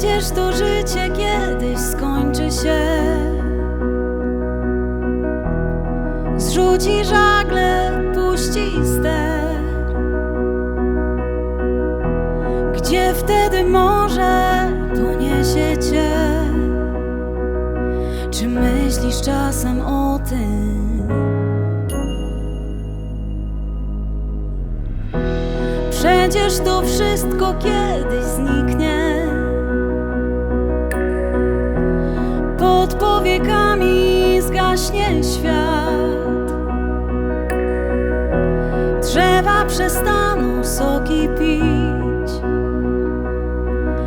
Przecież to życie kiedyś skończy się. Zrzuci żagle, puści ster. Gdzie wtedy może poniesie cię? Czy myślisz czasem o tym? Przecież to wszystko kiedyś zniknie. Zgaśnie świat. Drzewa przestaną soki pić.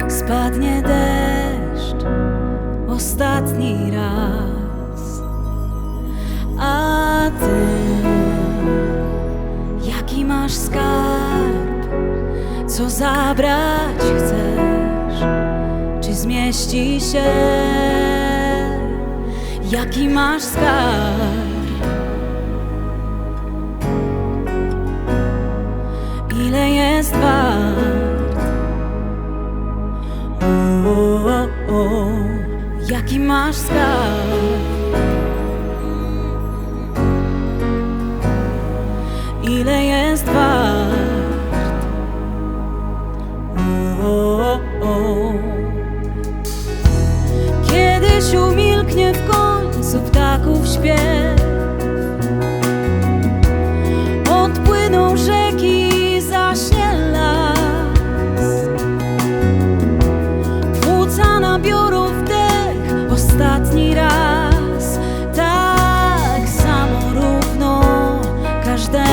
Spadnie deszcz ostatni raz. A ty, jaki masz skarb? Co zabrać chcesz? Czy zmieści się? Jaki masz skarb? Ile jest wart? O, o, o, jaki masz skarb? Ile jest wart?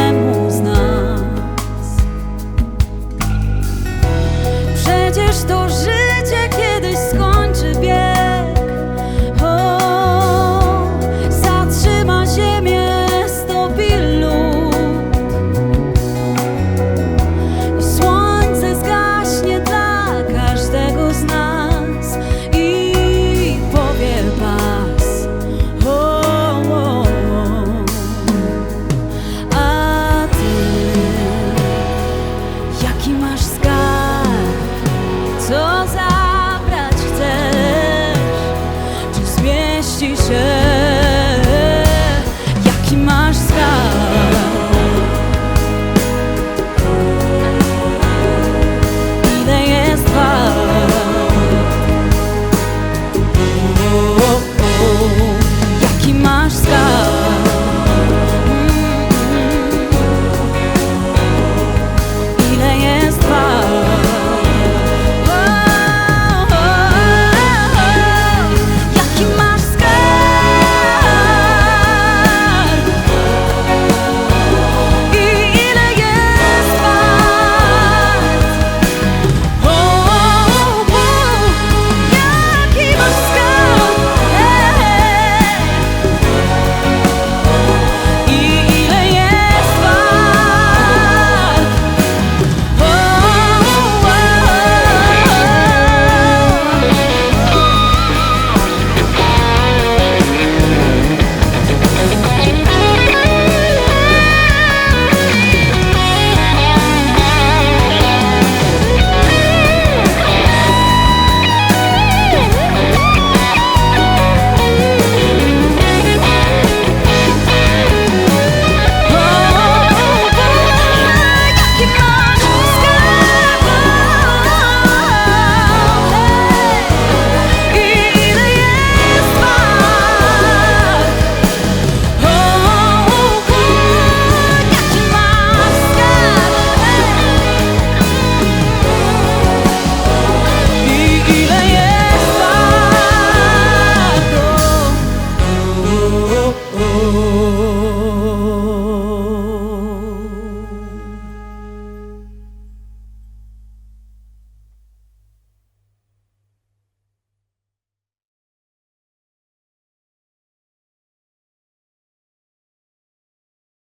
amor.